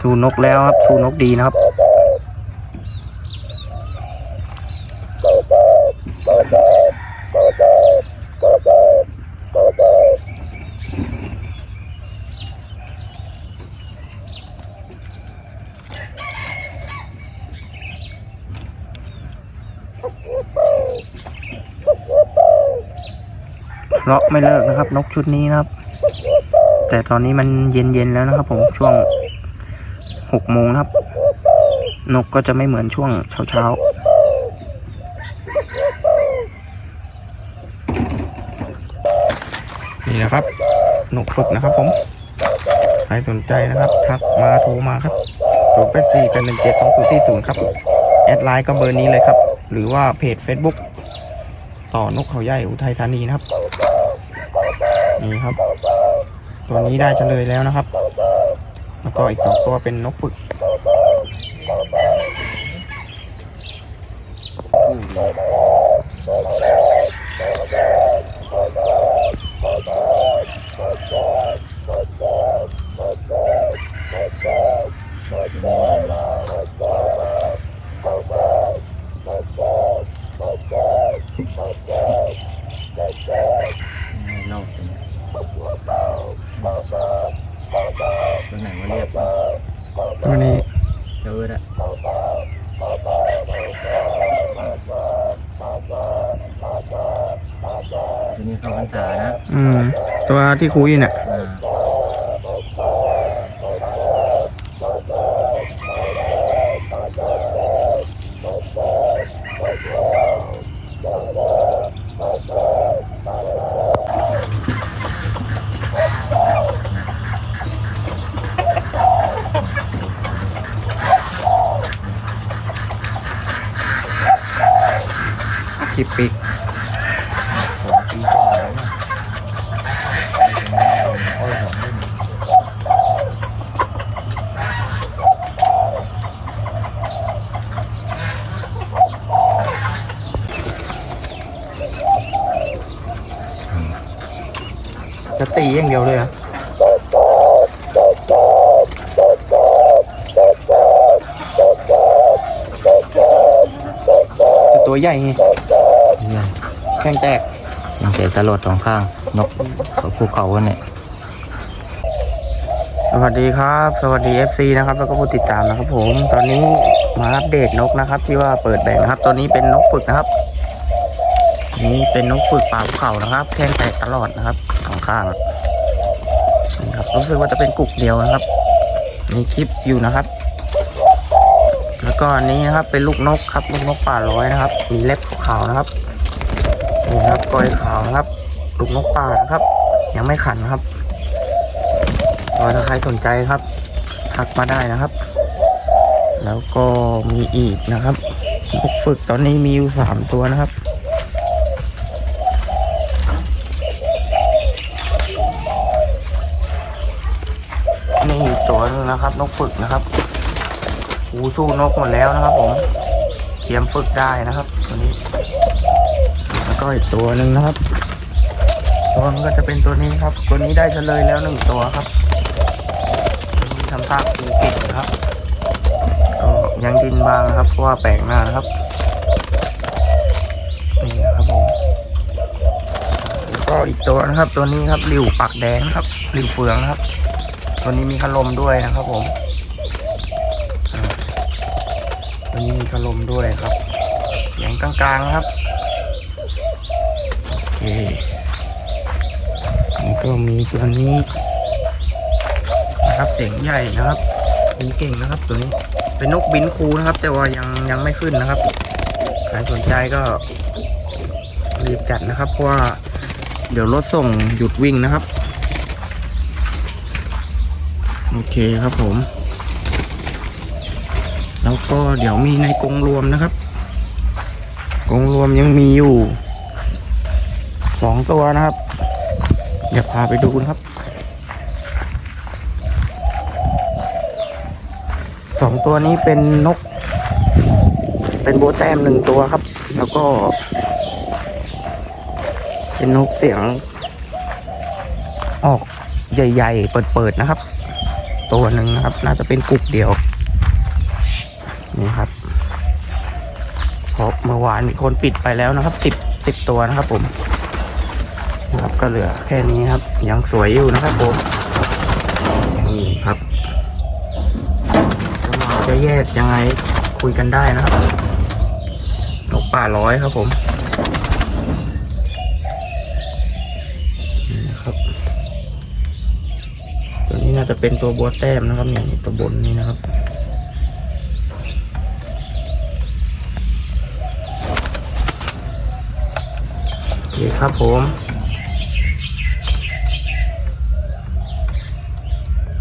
สู้นกแล้วครับ สู้นกดีนะครับ เลาะไม่เลิกนะครับ นกชุดนี้นะครับ แต่ตอนนี้มันเย็นๆแล้วนะครับผมช่วง หกโมงครับ นกก็จะไม่เหมือนช่วงเช้าๆนี่นะครับ นกฝึกนะครับ ผม ใครสนใจนะครับ ทักมาโทรมาครับศูนย์แปดสี่เป็นหนึ่งเจ็ดสองศูนย์สี่ศูนย์ครับ แอดไลน์ก็เบอร์นี้เลยครับ หรือว่าเพจ Facebook ต่อนกเขาใหญ่อุทัยธานีนะครับ นี่ครับ ตัวนี้ได้เฉลยแล้วนะครับ แล้วก็อีกสองตัวเป็นนกฝึกนอก ตัวไหนมาเรียบตัวนี้เจอละตัวนี้เข้าพรรษานะอืมตัวที่คุยเนี่ย อ่า คิปปิกผมปีก่อนแล้วนี่ยโอ้ยผมเล่นจะตีอย่างเดียวเลยเหรอะแต่ตัวใหญ่ไง เนี่ยแข้งแตกยังเสียตลอดสองข้างนกเขาภูเขาเนี่ยสวัสดีครับ สวัสดี FC นะครับ แล้วก็ผู้ติดตามนะครับ ผมตอนนี้มาอัปเดตนกนะครับ ที่ว่าเปิดแบ่งนะครับ ตัวนี้เป็นนกฝึกนะครับอันนี้เป็นนกฝึกป่าภูเขานะครับ แข้งแตกตลอดนะครับสองข้างนี่ครับรู้สึกว่าจะเป็นกุกเดียวนะครับมีคลิปอยู่นะครับ แล้วก็อันนี้นะครับเป็นลูกนกครับลูกนกป่าร้อยนะครับ มีเล็บขาวๆนะครับนี่นะครับ กอยขาวนะครับลูกนกป่านะครับ ยังไม่ขันครับก็ถ้าใครสนใจครับทักมาได้นะครับ แล้วก็มีอีกนะครับนกฝึกตอนนี้มีอยู่สามตัวนะครับนี่อีกตัวหนึงนะครับ นกฝึกนะครับหูสู้นกหมดแล้วนะครับผมเตรียมฝึกได้นะครับตัวนี้ แล้วก็อีกตัวหนึ่งนะครับ ตัวมันก็จะเป็นตัวนี้ครับ ตัวนี้ได้เฉลยแล้วหนึ่งตัวครับทำท่าคูเก่งนะครับ ก็ยังดินบางนะครับเพราะว่าแปลกหน้านะครับ นี่ครับผมแล้วก็อีกตัวนะครับ ตัวนี้ครับริวปากแดงครับริวเฟืองครับ ตัวนี้มีขลมด้วยนะครับผมตัวนี้มีขลมด้วยครับเสียงกลางๆนะครับ เคก็มีตัวนี้นะครับเสียงใหญ่นะครับบินเก่งนะครับตัวนี้เป็นนกบินคูนะครับ แต่ว่ายังยังไม่ขึ้นนะครับใครสนใจก็รีบจัดนะครับเพราะว่าเดี๋ยวรถส่งหยุดวิ่งนะครับ โอเคครับผม แล้วก็เดี๋ยวมีในกรงรวมนะครับกรงรวมยังมีอยู่ สองตัวนะครับ เดี๋ยวพาไปดูนะครับสองตัวนี้เป็นนก เป็นโบแต้มหนึ่งตัวครับ แล้วก็ เป็นนกเสียง ออกใหญ่ ๆ เปิด ๆ นะครับ ตัวหนึ่งนะครับ น่าจะเป็นกุกเดียว นี่ครับเพราะเมื่อวานมีคนปิดไปแล้วนะครับสิบสิบตัวนะครับผม ครับก็เหลือแค่นี้ครับ ยังสวยอยู่นะครับผมนี่ครับจะแยกยังไงคุยกันได้นะครับนกป่าร้อยครับผมนะครับ ตัวนี้น่าจะเป็นตัวบัวแต้มนะครับเนี่ยตัวบนนี้นะครับโอเคครับผม